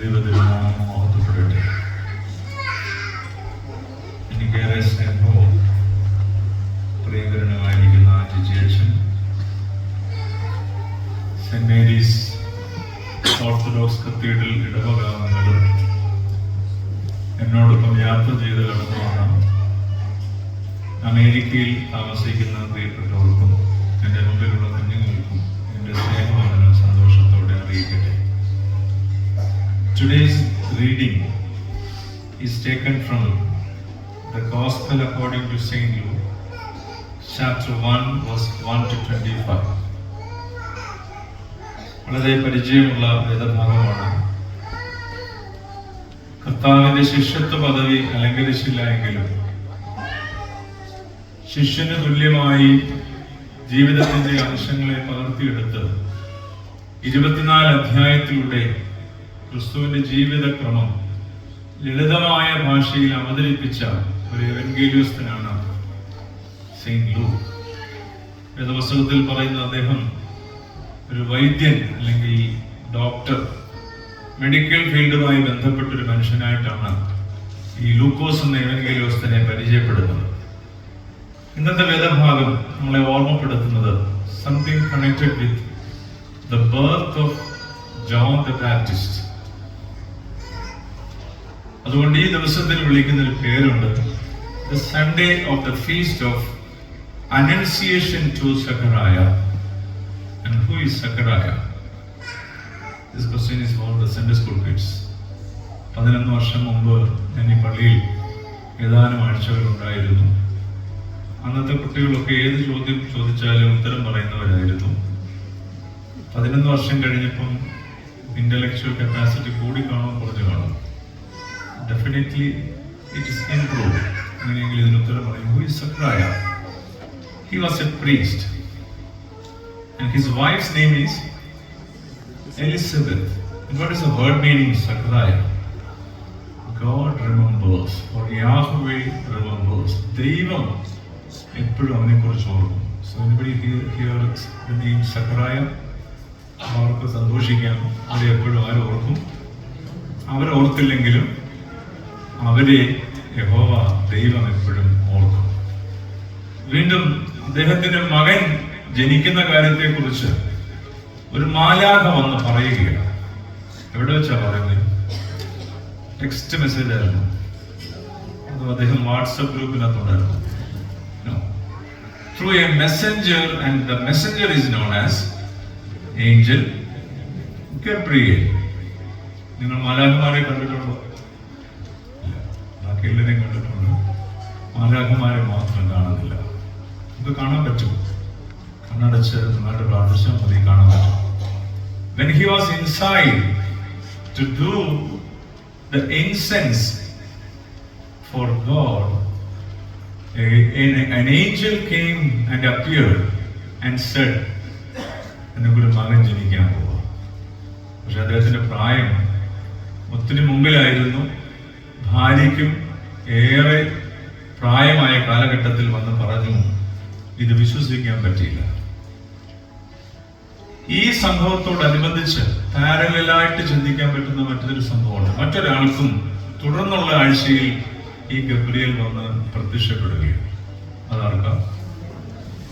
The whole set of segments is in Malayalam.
ദൈവത്തിനാമം മഹത്വപ്പെടട്ടെ എനിക്കേറെ സ്നേഹവും പ്രിയകരനുമായിരിക്കുന്ന ജിജേഷൻ സെന്റ് ഓർത്തഡോക്സ് കത്തീഡ്രൽ ഇടവകാലങ്ങളും എന്നോടൊപ്പം യാത്ര ചെയ്ത് കടന്നുമാണ് അമേരിക്കയിൽ താമസിക്കുന്ന പ്രിയപ്പെട്ടവർക്കും എന്റെ മുമ്പിലുള്ള reading is taken from the Gospel according to St. Luke, chapter 1, verse 1 to 25. വളരെ പരിചയമുള്ള വേദഭാഗമാണ് കർത്താവിന്റെ ശിഷ്യത്വ പദവി അലങ്കരിച്ചില്ല എങ്കിലും ശിഷ്യന് തുല്യമായി ജീവിതത്തിന്റെ അംശങ്ങളെ പകർത്തിയെടുത്ത് ഇരുപത്തിനാല് അധ്യായത്തിലൂടെ ക്രിസ്തുവിന്റെ ജീവിതക്രമം ലളിതമായ ഭാഷയിൽ അവതരിപ്പിച്ച ഒരു എവൻഗേലിയസ്തനാണ് സെയിന്റ് ലൂ. വേദപുസ്തകത്തിൽ പറയുന്ന അദ്ദേഹം ഒരു വൈദ്യൻ അല്ലെങ്കിൽ ഡോക്ടർ മെഡിക്കൽ ഫീൽഡുമായി ബന്ധപ്പെട്ട ഒരു മനുഷ്യനായിട്ടാണ് ഈ ലൂക്കോസ് എന്ന എവൻഗേലിയോസ്തനെ പരിചയപ്പെടുന്നത്. ഇന്നത്തെ വേദഭാഗം നമ്മളെ ഓർമ്മപ്പെടുത്തുന്നത് something connected with the birth of John the Baptist അതുകൊണ്ട് ഈ ദിവസത്തിൽ വിളിക്കുന്ന ഒരു പേരുണ്ട്. The Sunday of the feast of annunciation to Zachariah and who is Zachariah this question is for the school kids പതിനൊന്ന് വർഷം മുമ്പ് ഞാൻ ഈ പള്ളിയിൽ ഏതാനും ആഴ്ചകൾ ഉണ്ടായിരുന്നു അന്നത്തെ കുട്ടികളൊക്കെ ഏത് ചോദ്യം ചോദിച്ചാലും ഉത്തരം പറയുന്നവരായിരുന്നു. പതിനൊന്ന് വർഷം കഴിഞ്ഞപ്പം ഇന്റലക്ച്വൽ കപ്പാസിറ്റി കൂടി കാണും കുറഞ്ഞു കാണും? ഡെഫിനറ്റ്ലി ഇറ്റ് ഇസ് ഇംപ്രൂവ് അങ്ങനെയെങ്കിൽ ഇതിന് ഉത്തരം പറയും. Who is Zachariah he was a priest and his wife's name is Elizabeth what is a word meaning Zachariah God remembers. Or Yahweh remembers. ദൈവം എപ്പോഴും അവനെ കുറിച്ച് ഓർക്കും. So anybody here hear the name Zachariah അവർക്ക് സന്തോഷിക്കാം. അവരെ എപ്പോഴും ആരും ഓർക്കും. അവരെ യഹോവ ദൈവം എപ്പോഴും ഓർക്കും. വീണ്ടും അദ്ദേഹത്തിന്റെ മകൻ ജനിക്കുന്ന കാര്യത്തെ കുറിച്ച് ഒരു മാലാഖ വന്ന് പറയുകയാണ്. എവിടെ വെച്ചാ പറയുന്നത് ടെക്സ്റ്റ് മെസ്സേജ് ആയിരുന്നു. അദ്ദേഹം WhatsApp ഗ്രൂപ്പിനകത്തുണ്ടായിരുന്നു. Through a messenger and the messenger is known as angel Gabriel നിങ്ങൾ മാലാഖമാരെ കണ്ടിട്ടുണ്ടോ. എല്ലാവരെയും കണ്ടിട്ടുണ്ട് മാലാഖമാരെ മാത്രം കാണുന്നില്ല. ഇത് കാണാൻ പറ്റും. കണ്ണടച്ച് നന്നായിട്ട് പ്രാർത്ഥിച്ചാൽ മതി കാണാൻ പറ്റും. When he was inside to do the incense for God, a- an, an angel came and appeared and said, എനിക്കൊരു മകൻ ജനിക്കാൻ പോവാ. പക്ഷെ അദ്ദേഹത്തിന്റെ പ്രായം ഒത്തിരി മുമ്പിലായിരുന്നു. ഭാര്യയ്ക്കും ഏറെ പ്രായമായ കാലഘട്ടത്തിൽ വന്ന് പറഞ്ഞു ഇത് വിശ്വസിക്കാൻ പറ്റിയില്ല. ഈ സംഭവത്തോടനുബന്ധിച്ച് പാരലായിട്ട് ചിന്തിക്കാൻ പറ്റുന്ന മറ്റൊരു സംഭവമാണ് മറ്റൊരാൾക്കും തുടർന്നുള്ള ആഴ്ചയിൽ ഈ ഗബ്രിയൽ വന്ന് പ്രത്യക്ഷപ്പെടുകയാണ്. അതാർക്കാം?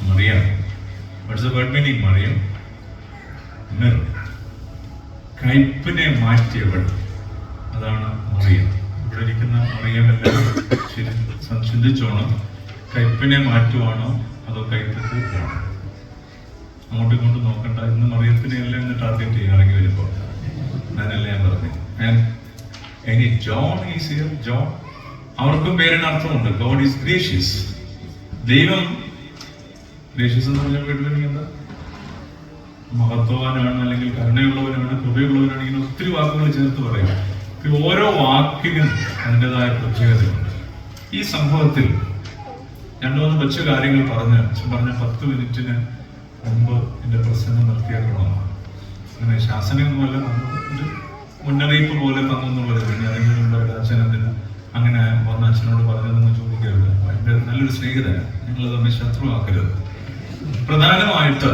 മറിയാം. What's word meaning Mariam? കയ്പിനെ മാറ്റിയവൾ. അതാണ് മറിയം. ഇവിടെ ഇരിക്കുന്ന മറിയമെല്ലാം ചിന്തിച്ചോണം കയ്പിനെ മാറ്റുവാണോ അതോ കൂട്ടുവാണോ അങ്ങോട്ടും ഇങ്ങോട്ടും നോക്കണ്ട. ഇന്ന് മറിയത്തിനെ എല്ലാം ഇന്ന് ടാർഗറ്റ് ചെയ്യാൻ ഇറങ്ങി വരുമ്പോൾ ഞാനല്ല ഞാൻ പറഞ്ഞു. ഇനി ജോൺ ഈസ് ഹിയർ ജോൺ അവർക്കും പേരിന് അർത്ഥമുണ്ട്. ഗോഡ് ഈസ് ഗ്രേഷ്യസ് ദൈവം ഗ്രേഷ്യസ് എന്ന് വീട്ടിൽ എന്താ? മഹത്വവാനാണ് അല്ലെങ്കിൽ കരുണയുള്ളവനാണ് കൃപയുള്ളവനാണ്. ഇങ്ങനെ ഒത്തിരി വാക്കുകൾ ചേർത്ത് പറയാം. ഓരോ വാക്കിനും അതിന്റെതായ പ്രത്യേകതയുണ്ട്. ഈ സംഭവത്തിൽ രണ്ടു മൂന്ന് കൊച്ചു കാര്യങ്ങൾ പറഞ്ഞ് പറഞ്ഞ പത്ത് മിനിറ്റിന് മുമ്പ് എന്റെ പ്രസംഗം നിർത്തിയാക്കണമെന്നാണ് അങ്ങനെ ശാസനയൊന്നുമല്ല ഒരു മുന്നറിയിപ്പ് പോലെ തന്നുള്ളത് പിന്നെ അതിന് അങ്ങനെ വന്ന അച്ഛനോട് പറഞ്ഞതെന്ന് ചോദിക്കരുത്. എന്റെ നല്ലൊരു സ്നേഹിതനാണ് നിങ്ങൾ തമ്മിൽ ശത്രുവാക്കരുത്. പ്രധാനമായിട്ട്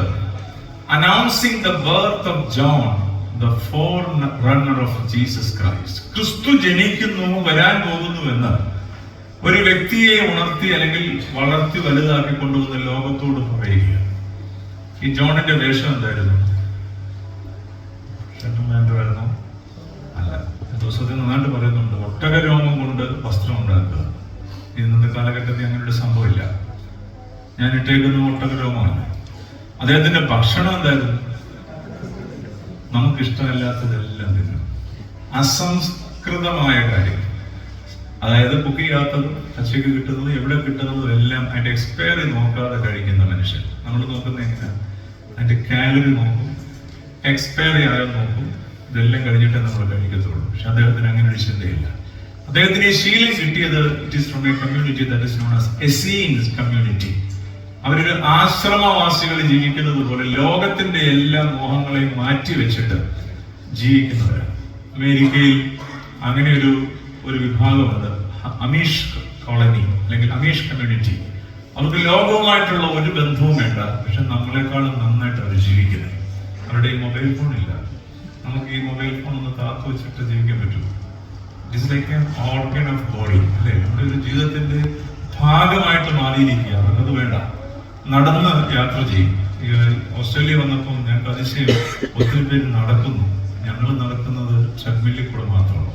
announcing the birth of John the forerunner of Jesus Christ ക്രിസ്തു ജനിക്കുന്നു വരാൻ പോകുന്നു എന്ന്. ഒരു വ്യക്തിയെ ഉണർത്തി അല്ലെങ്കിൽ വളർത്തി വലുതാക്കി കൊണ്ടുവന്ന് ലോകത്തോട് പറയുക. ഈ ജോണിന്റെ വേഷം എന്തായിരുന്നു? ആയിരുന്നു അല്ല. ദിവസത്തിൽ നന്നായിട്ട് പറയുന്നുണ്ട് ഒട്ടക രോമം കൊണ്ട് വസ്ത്രം ഉണ്ടാക്കുക. ഇന്നത്തെ കാലഘട്ടത്തിൽ അങ്ങനെ ഒരു സംഭവമില്ല. ഞാൻ ഇട്ടേക്കുന്ന ഒട്ടക രോമമാണ്. അദ്ദേഹത്തിന്റെ ഭക്ഷണം എന്തായിരുന്നു? നമുക്ക് ഇഷ്ടമല്ലാത്തതെല്ലാം തിന്നും. അസംസ്കൃതമായ കാര്യം അതായത് കുക്ക് ചെയ്യാത്തതും പച്ചയ്ക്ക് കിട്ടുന്നതും എവിടെ കിട്ടുന്നതും എല്ലാം അതിന്റെ എക്സ്പയറി നോക്കാതെ കഴിക്കുന്ന മനുഷ്യൻ. നമ്മൾ നോക്കുന്ന എങ്ങനെയാണ് അതിന്റെ കാലറി നോക്കും എക്സ്പയറി ആയോ നോക്കും ഇതെല്ലാം കഴിഞ്ഞിട്ടേ നമ്മൾ കഴിക്കത്തുള്ളൂ. പക്ഷെ അദ്ദേഹത്തിന് അങ്ങനെ ഒരു ചിന്തയില്ല. അദ്ദേഹത്തിന് ഈ ശീലം കിട്ടിയത് it is from a community that is known as Essenes community അവരൊരു ആശ്രമവാസികൾ ജീവിക്കുന്നത് പോലെ ലോകത്തിന്റെ എല്ലാ മോഹങ്ങളെയും മാറ്റി വെച്ചിട്ട് ജീവിക്കുന്നവരാണ്. അമേരിക്കയിൽ അങ്ങനെ ഒരു ഒരു വിഭാഗമുണ്ട് അമീഷ് കോളനി അല്ലെങ്കിൽ അമീഷ് കമ്മ്യൂണിറ്റി. അവർക്ക് ലോകവുമായിട്ടുള്ള ഒരു ബന്ധവും വേണ്ട. പക്ഷെ നമ്മളെക്കാളും നന്നായിട്ട് അവർ ജീവിക്കുന്നത് അവരുടെ ഈ മൊബൈൽ ഫോൺ ഇല്ല നമുക്ക് ഈ മൊബൈൽ ഫോൺ ഒന്ന് താത്തു വെച്ചിട്ട് ജീവിക്കാൻ എൻ ഓർഗൻ ഓഫ് ബോഡി അല്ലേ? നമ്മുടെ ഒരു ജീവിതത്തിന്റെ ഭാഗമായിട്ട് മാറിയിരിക്കുക അവർക്കത് വേണ്ട. നടന്ന് യാത്ര ചെയ്യും. ഓസ്ട്രേലിയ വന്നപ്പോൾ ഞങ്ങൾക്ക് അതിശയം ഒത്തിരി പേര് നടക്കുന്നു. ഞങ്ങൾ നടക്കുന്നത് ട്രെഡ്മില്ലിൽ കൂടെ മാത്രമാണ്.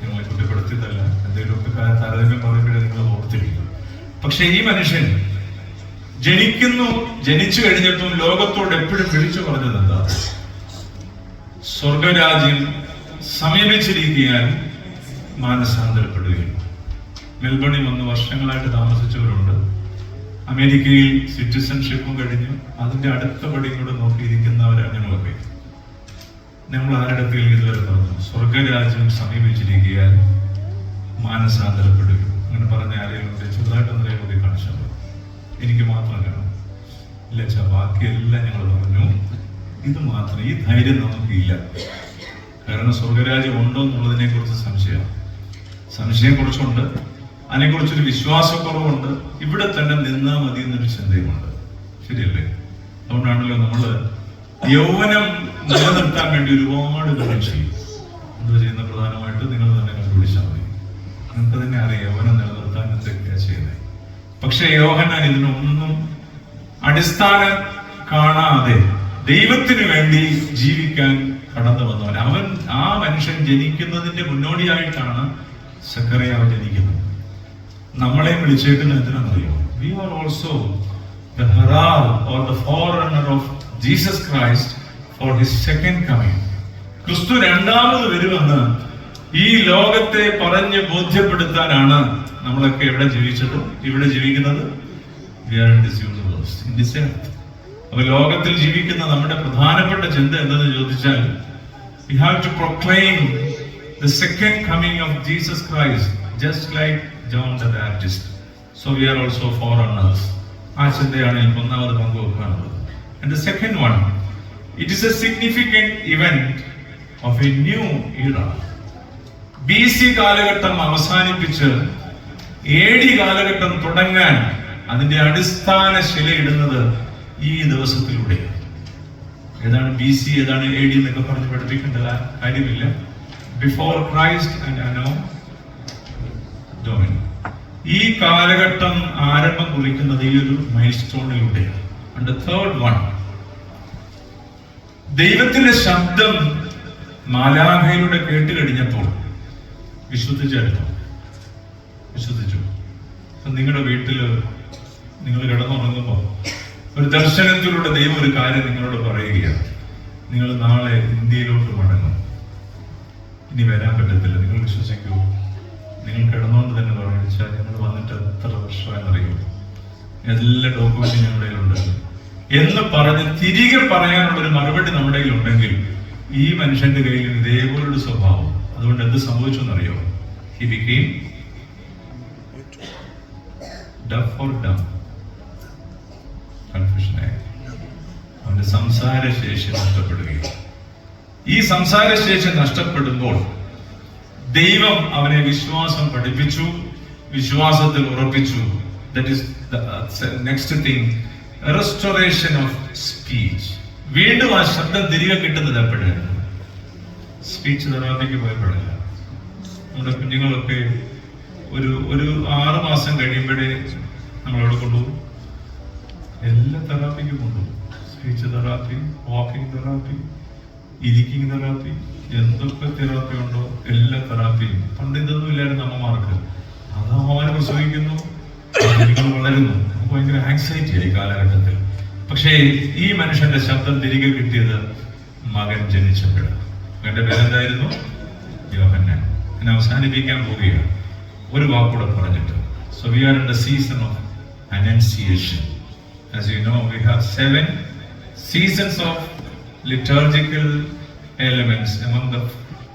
നിങ്ങളെ കുറ്റപ്പെടുത്തിയതല്ല. എന്തെങ്കിലുമൊക്കെ താരതമ്യം പറയുമ്പോഴേ നിങ്ങൾ ഓർത്തിരിക്കും. പക്ഷെ ഈ മനുഷ്യൻ ജനിക്കുന്നു ജനിച്ചു കഴിഞ്ഞിട്ടും ലോകത്തോട് എപ്പോഴും വിളിച്ചു പറഞ്ഞത് എന്താ? സ്വർഗരാജ്യം സമീപിച്ചിരിക്കാൻ മാനസാന്തരപ്പെടുകയും മെൽബണിൽ വന്ന് വർഷങ്ങളായിട്ട് താമസിച്ചവരുണ്ട്. അമേരിക്കയിൽ സിറ്റിസൺഷിപ്പും കഴിഞ്ഞു. അതിന്റെ അടുത്ത പടിയും കൂടെ നോക്കിയിരിക്കുന്നവരാണ് ഞങ്ങളൊക്കെ നമ്മൾ ആരുടെ ഇതുവരെ പറഞ്ഞു സ്വർഗരാജ്യം സമീപിച്ചിരിക്കാൻ മാനസാന്തരപ്പെടുക അങ്ങനെ പറഞ്ഞ ആരെയും ചെറുതായിട്ട് ചെറുതായിട്ടൊന്ന് കൂടി കാണിച്ചാൽ എനിക്ക് മാത്രം കാണും. ഇല്ല ബാക്കിയെല്ലാം ഞങ്ങൾ പറഞ്ഞു. ഇത് മാത്രം. ഈ ധൈര്യം നമുക്കില്ല. കാരണം സ്വർഗരാജ്യം ഉണ്ടോ എന്നുള്ളതിനെ കുറിച്ച് സംശയം സംശയം കുറച്ചുണ്ട്. അതിനെക്കുറിച്ചൊരു വിശ്വാസക്കുറവുണ്ട്. ഇവിടെ തന്നെ നിന്നാ മതി എന്നൊരു ചിന്തയുമുണ്ട്. ശരിയല്ലേ? അതുകൊണ്ടാണല്ലോ നമ്മൾ യൗവനം നിലനിർത്താൻ വേണ്ടി ഒരുപാട് കാര്യം ചെയ്യും. എന്താ ചെയ്യുന്ന പ്രധാനമായിട്ട് നിങ്ങൾ തന്നെ കണ്ടുപിടിച്ചാൽ മതി. നിങ്ങൾക്ക് തന്നെ അറിയാം യൗവനം നിലനിർത്താൻ എന്തൊക്കെയാണ് ചെയ്യുന്നത്. പക്ഷെ യോഹനാൻ ഇതിനൊന്നും അടിസ്ഥാനം കാണാതെ ദൈവത്തിന് വേണ്ടി ജീവിക്കാൻ കടന്നു വന്നവൻ. അവൻ ആ മനുഷ്യൻ ജനിക്കുന്നതിന്റെ മുന്നോടിയായിട്ടാണ് സക്കറിയാവ് ജനിക്കുന്നത്. നമ്മളെ വിളിച്ചേക്കുന്ന എന്തിനാണെന്നറിയോ? We are also the herald or the forerunner of Jesus Christ for his second coming ക്രിസ്തു രണ്ടാമത് വരുമെന്ന് ഈ ലോകത്തെ പറഞ്ഞ് ബോധ്യപ്പെടുത്താനാണ് നമ്മളൊക്കെ എവിടെ ജീവിച്ചത് ഇവിടെ ജീവിക്കുന്നത്. അപ്പൊ ലോകത്തിൽ ജീവിക്കുന്ന നമ്മുടെ പ്രധാനപ്പെട്ട ചിന്ത എന്തെന്ന് ചോദിച്ചാൽ we have to proclaim the second coming of Jesus Christ just like John the Baptist so we are also forerunners ആ ചിന്തയാണ് എനിക്ക് ഒന്നാമത് പങ്കുവെക്കാനുള്ളത്. And the second one it is a significant event of a new era B C കാലഘട്ടം അവസാനിപ്പിച്ച് എ ഡി കാലഘട്ടം തുടങ്ങാൻ അതിന്റെ അടിസ്ഥാന ശിലയിടുന്നത് ഈ ദിവസത്തിലൂടെ. ഏതാണ് ബി സി ഏതാണ് എ ഡി എന്നൊക്കെ പറഞ്ഞ് പഠിപ്പിക്കേണ്ട കാര്യമില്ല. ബിഫോർ ക്രൈസ്റ്റ് ആൻഡ് അനോ ഈ കാലഘട്ടം ആരംഭം കുറിക്കുന്നത് ഈ ഒരു മൈൽ സ്റ്റോണിലൂടെയാണ് തേർഡ് വൺ ദൈവത്തിന്റെ ശബ്ദം മാലാഖയിലൂടെ കേട്ട് കഴിഞ്ഞപ്പോൾ വിശ്വസിച്ചായിരുന്നു വിശ്വസിച്ചു നിങ്ങളുടെ വീട്ടിൽ നിങ്ങൾ കിടന്നുറങ്ങുമ്പോ ഒരു ദർശനത്തിലൂടെ ദൈവം ഒരു കാര്യം നിങ്ങളോട് പറയുകയാണ്. നിങ്ങൾ നാളെ ഇന്ത്യയിലോട്ട് മടങ്ങും. ഇനി വരാൻ പറ്റത്തില്ല. നിങ്ങൾ വിശ്വസിക്കൂ. നിങ്ങൾ കിടന്നുകൊണ്ട് പറഞ്ഞാൽ ഞങ്ങൾ വന്നിട്ട് എത്ര വർഷമായെന്നറിയോ എല്ലാ ഡോക്യുമെന്റും ഞങ്ങളുടെ കയ്യിലുണ്ട് എന്ന് പറഞ്ഞ് തിരികെ പറയാനുള്ള ഒരു മറുപടി നമ്മുടെ കയ്യിലുണ്ടെങ്കിൽ ഈ മനുഷ്യന്റെ കയ്യിൽ ഇതേപോലൊരു സ്വഭാവം. അതുകൊണ്ട് എന്ത് സംഭവിച്ചു എന്നറിയോ? ഹി ബിക്കെയിം ഡഫ് അവന്റെ സംസാരശേഷി നഷ്ടപ്പെടുകയും. ഈ സംസാരശേഷി നഷ്ടപ്പെടുമ്പോൾ ദൈവം അവനെ വിശ്വാസം പഠിപ്പിച്ചു. വിശ്വാസത്തിൽ ഉറപ്പിച്ചു. Next thing restoration of speech വീണ്ടും ആ ശബ്ദം തിരികെ കിട്ടുന്നത് എപ്പോഴാണ്? സ്പീച്ച് തെറാപ്പിക്ക് പോയപ്പോഴല്ല. നമ്മുടെ കുഞ്ഞുങ്ങളൊക്കെ ഒരു ഒരു ആറ് മാസം കഴിയുമ്പോഴേ നമ്മളവിടെ കൊണ്ടുപോകും. എല്ലാ തെറാപ്പിക്കും കൊണ്ടുപോകും. സ്പീച്ച് തെറാപ്പി വാക്കിംഗ് തെറാപ്പി ഇരിക്കിംഗ് തെറാപ്പി എന്തൊക്കെ തെറാപ്പി ഉണ്ടോ എല്ലാ തെറാപ്പിയും. പണ്ട് ഇതൊന്നും ഇല്ലായിരുന്നു അമ്മമാർക്ക്. അത് അമ്മമാര് പ്രസവിക്കുന്നു വളരുന്നു. ഭയങ്കര ആങ്സൈറ്റി ആയി കാലഘട്ടത്തിൽ. പക്ഷേ ഈ മനുഷ്യന്റെ ശബ്ദം തിരികെ കിട്ടിയത് മകൻ ജനിച്ചപ്പോഴാണ്. മകന്റെ പേരെന്തായിരുന്നു? യോഹന്നാൻ. എന്നെ അവസാനിപ്പിക്കാൻ പോവുകയാണ്. ഒരു വാക്കൂടെ പറഞ്ഞിട്ട്. So we are in the season of annunciation As you know, we have seven seasons of liturgical elements. Among the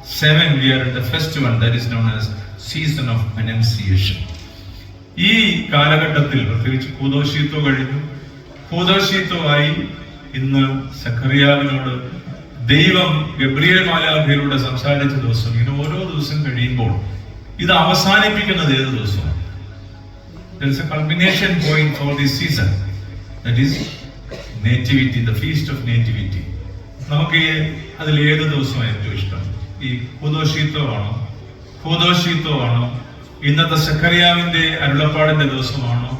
seven, we are in the first one that is known as season of annunciation. ഈ കാലഘട്ടത്തിൽ പ്രത്യേകിച്ച് കൂതോഷീത്വം കഴിഞ്ഞു കൂതോഷീത്വമായി ഇന്ന് സഖറിയാവിനോട് ദൈവം ഗബ്രിയേൽ മാലാഖയിലൂടെ സംസാരിച്ച ദിവസം ഇങ്ങനെ ഓരോ ദിവസം കഴിയുമ്പോൾ ഇത് അവസാനിപ്പിക്കുന്നത് ഏത് ദിവസമാണ് this season. That is nativity, the feast of nativity. നമുക്ക് അതിൽ ഏത് ദിവസമാണ് ഏറ്റവും ഇഷ്ടം ഈ ഹുദോഷീത്വമാണോ ഹുദോഷീത്വമാണോ ഇന്നത്തെ സക്കറിയാവിന്റെ അരുളപ്പാടിന്റെ ദിവസമാണോ?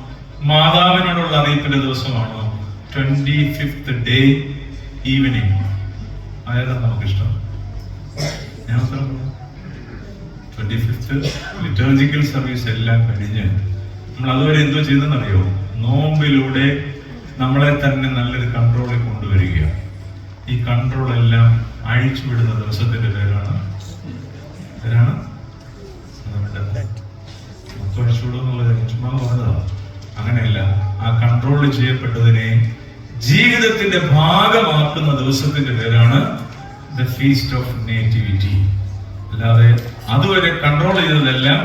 മാതാവിനോടുള്ള അറിയിപ്പിന്റെ ദിവസമാണോ? ട്വന്റി ഫിഫ്ത് ഡേ ഈവനിങ് ആയതാണ് നമുക്കിഷ്ടം. ഞാൻ ട്വന്റി ഫിഫ്ത്ത് ലിറ്റർജിക്കൽ സർവീസ് എല്ലാം കഴിഞ്ഞ് നമ്മൾ അതുവരെ എന്തോ ചെയ്തെന്നറിയോ? നോമ്പിലൂടെ നമ്മളെ തന്നെ നല്ലൊരു കൺട്രോളിൽ കൊണ്ടുവരികയാണ്. ഈ കൺട്രോൾ എല്ലാം അഴിച്ചുവിടുന്ന ദിവസത്തിന്റെ പേരാണ്. പേരാണ് കൺട്രോൾ ചെയ്യപ്പെട്ടതിനെ ജീവിതത്തിന്റെ ഭാഗമാക്കുന്ന ദിവസത്തിന്റെ പേരാണ് ദ ഫീസ്റ്റ് ഓഫ് നേറ്റിവിറ്റി അല്ലാതെ അതുവരെ കൺട്രോൾ ചെയ്തതെല്ലാം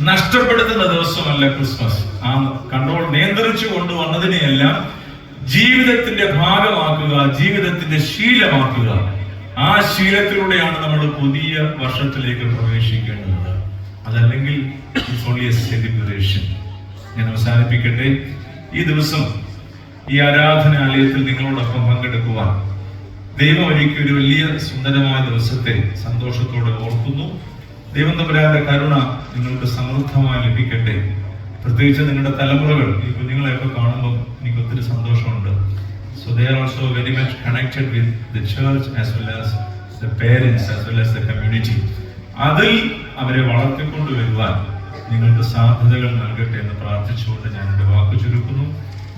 നഷ്ടപ്പെടുത്തുന്ന ദിവസമല്ല ക്രിസ്മസ്. ആ കൺട്രോൾ നിയന്ത്രിച്ചു കൊണ്ടുവന്നതിനെയെല്ലാം ജീവിതത്തിന്റെ ഭാഗമാക്കുക ജീവിതത്തിന്റെ ശീലമാക്കുക. ആ ശീലത്തിലൂടെയാണ് നമ്മൾ പുതിയ വർഷത്തിലേക്ക് പ്രവേശിക്കേണ്ടത്. അതല്ലെങ്കിൽ ഓൺലി എ സെലിബ്രേഷൻ ഞാൻ അവസാനിപ്പിക്കട്ടെ. ഈ ദിവസം ഈ ആരാധനാലയത്തിൽ നിങ്ങളോടൊപ്പം പങ്കെടുക്കുവാൻ ദൈവം എനിക്ക് ഒരു വലിയ സുന്ദരമായ ദിവസത്തെ സന്തോഷത്തോടെ ഓർക്കുന്നു. ദൈവം തമ്പരാന്റെ കരുണ നിങ്ങൾക്ക് സമൃദ്ധമായി ലഭിക്കട്ടെ. പ്രത്യേകിച്ച് നിങ്ങളുടെ തലമുറകൾ ഈ കുഞ്ഞുങ്ങളെയൊക്കെ കാണുമ്പോൾ എനിക്ക് ഒത്തിരി സന്തോഷമുണ്ട്. So they also very much connected with the church as well as the parents as well as the community അതിൽ അവരെ വളർത്തിക്കൊണ്ട് വരുവാൻ നിങ്ങൾക്ക് സാധ്യതകൾ നൽകട്ടെ എന്ന് പ്രാർത്ഥിച്ചുകൊണ്ട് ഞാൻ എന്റെ വാക്ക് ചുരുക്കുന്നു.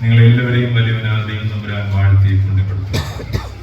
നിങ്ങളെല്ലാവരെയും വലിയവനാൽ ദൈവം തമ്പുരാൻ വാഴ്ത്തി പുണ്യപ്പെടുത്തുന്നു.